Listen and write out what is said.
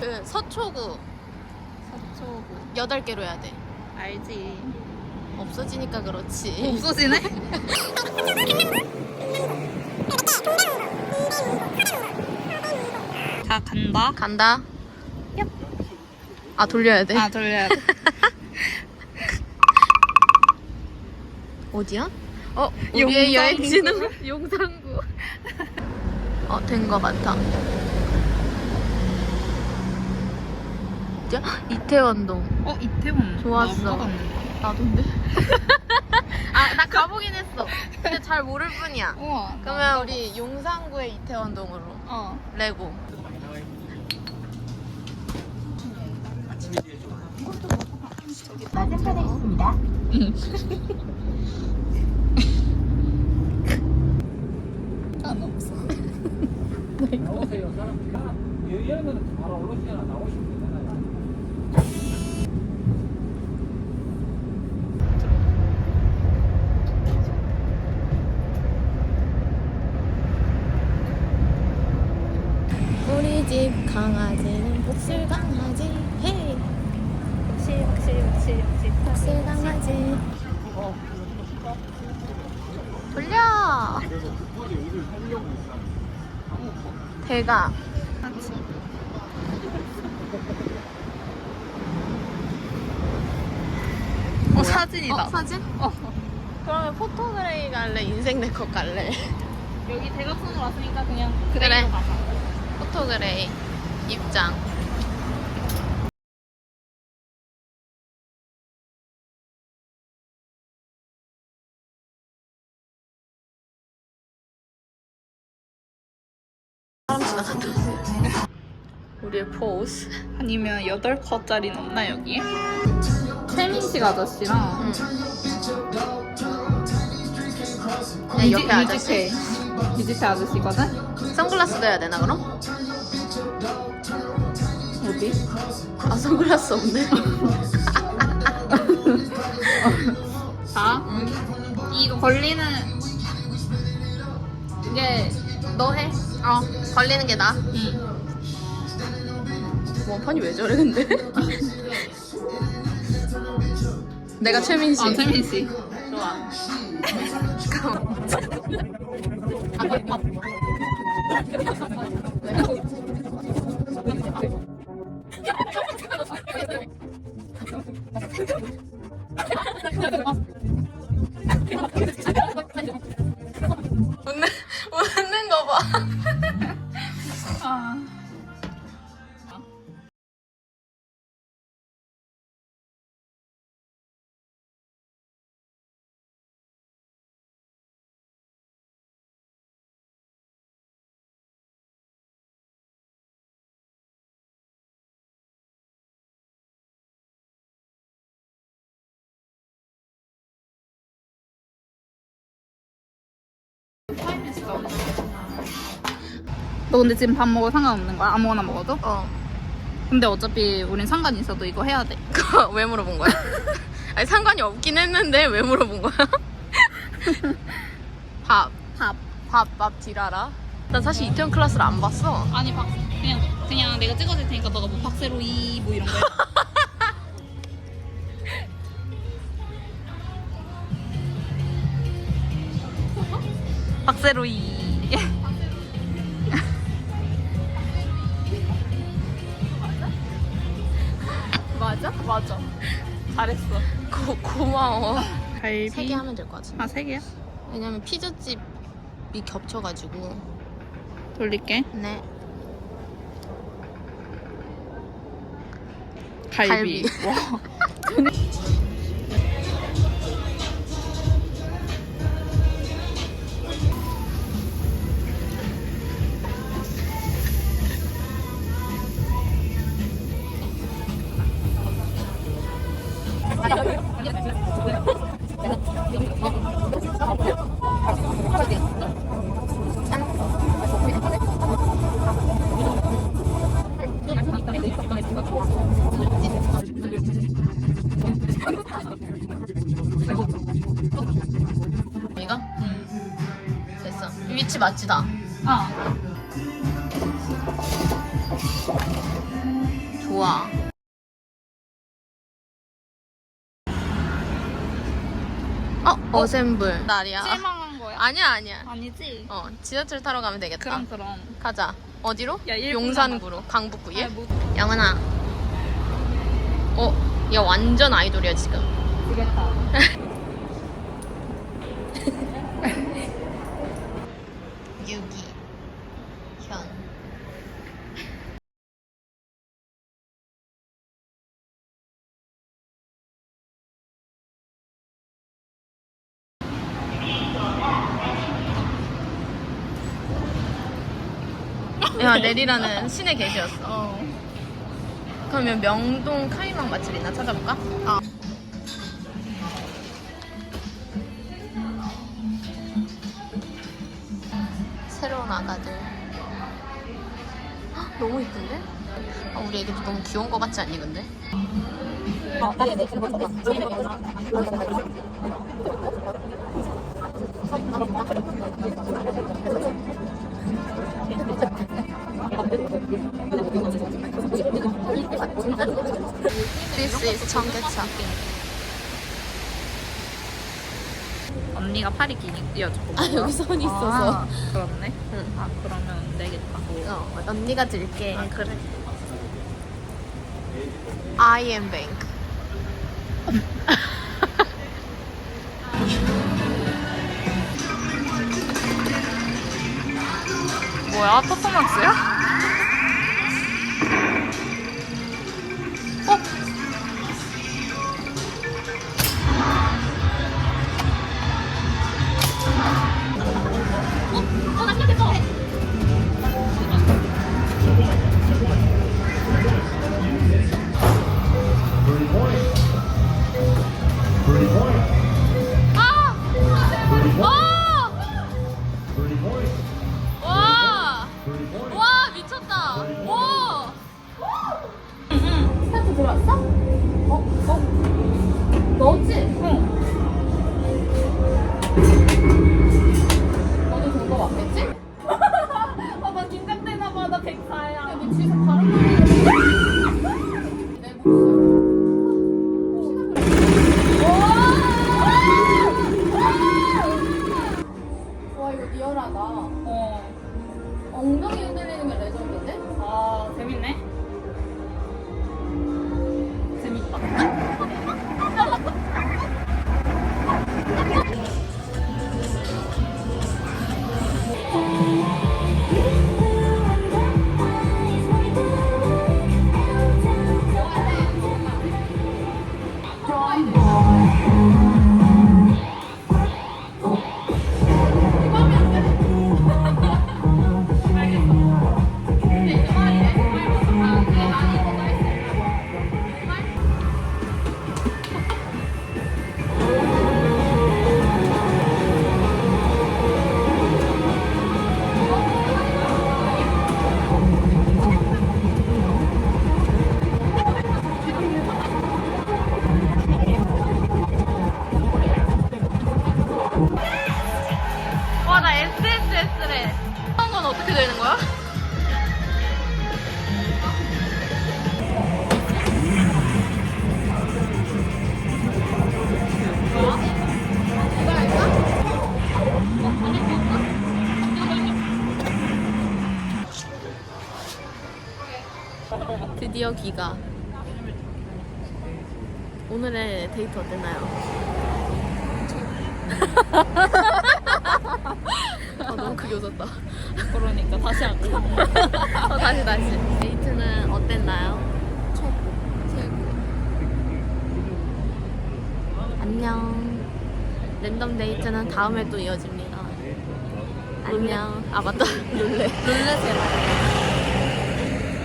그 서초구 서초구. 8개로 해야 돼. 알지. 없어지니까 그렇지. 없어지네? 자, 간다. 간다. 아 돌려야 돼. 아, 돌려야 돼. 어디야? 어 우리의 용산구. 여행지는 용산구. 어된 거 같아. 야, 이태원동. 어, 이태원. 좋았어. 나도인데. 아 나 가보긴 했어. 근데 잘 모를 뿐이야. 우와. 나 그러면 우리 용산구의 이태원동으로 어. 레고. 맞은편에 있습니다. 안 없어. 나오세요. 사람 여기는 바로 올라오시잖아. 나오시면 되잖아요. 우리 집 강아지는 복슬 강아지. 헤이. 혹시, 혹시, 혹시, 혹시. 복슬 강아지. 돌려. 대가. 어, 사진이다. 어, 사진? 어. 그러면 포토그레이 갈래? 인생 네컷 갈래? 여기 대각선으로 왔으니까 그냥 그래. 가자. 포토그레이 입장. 사람 지나간다. 우리의 포즈. 아니면 8컷짜리는 없나, 여기? 최민식 아저씨랑 응. 그냥 옆에 아저씨. 뮤지페 아저씨거든? 선글라스 넣어야 되나 그럼? 어디? 아 선글라스 없네. 자, 이거 걸리는 이게 너 해. 어. 걸리는 게 나. 음. 원판이 왜 저래 근데? 내가 최민씨. 아, 최민 씨. 좋아. 웃는 웃는 거 봐. 아. 너 근데 지금 밥 먹어 상관없는 거야? 아무거나 먹어도? 어. 근데 어차피 우린 상관이 있어도 이거 해야 돼. 그거 왜 물어본 거야? 아니 상관이 없긴 했는데 왜 물어본 거야? 밥, 밥. 밥, 밥 딜하라. 난 사실 이태원 클래스를 안 봤어. 아니 박 그냥 그냥 내가 찍어줄 테니까 너가 뭐 박세로 이 뭐 이런 거. 박세로이. 맞아? 맞아. 잘했어. 고, 고마워. 갈비. 세 개 하면 될 것 같은데. 아, 세 개야? 왜냐면 피자집이 겹쳐가지고. 돌릴게. 네. 갈비. 갈비. 와. 위치 맞지 다. 아. 우와. 어, 어셈블 날이야. 실망한 거야? 아니야, 아니야. 아니지. 어, 지하철 타러 가면 되겠다. 그럼 그럼. 가자. 어디로? 야, 용산구로. 강북구에? 아, 뭐 영은아. 어, 얘 완전 아이돌이야, 지금. 그겠다. 야, 내리라는 신의 계시였어. 어. 그러면 명동 카이막 맛집이나 찾아볼까? 아. 새로운 아가들. 헉, 너무 이쁜데? 아, 우리 애기도 너무 귀여운 거 같지 않니 근데? This is 청계천. 언니가 팔이 기니까 저거. 아 여기 선 있어서. 아, 그렇네. 응. 아 그러면 안 되겠다. 어, 언니가 들게. 아 그래. I am bank. 뭐야 퍼포먼스야? 어. 엉덩이 흔들리는 게 레전드인데? 아, 재밌네. 재밌다. 드디어 귀가. 오늘의 데이트 어땠나요? 아, 너무 크게 웃었다. 그러니까 다시 할까? 어, 다시 다시. 데이트는 어땠나요? 최고. 최고. 안녕. 랜덤 데이트는 다음에 또 이어집니다. 안녕. 아 맞다. 룰렛. 룰렛에.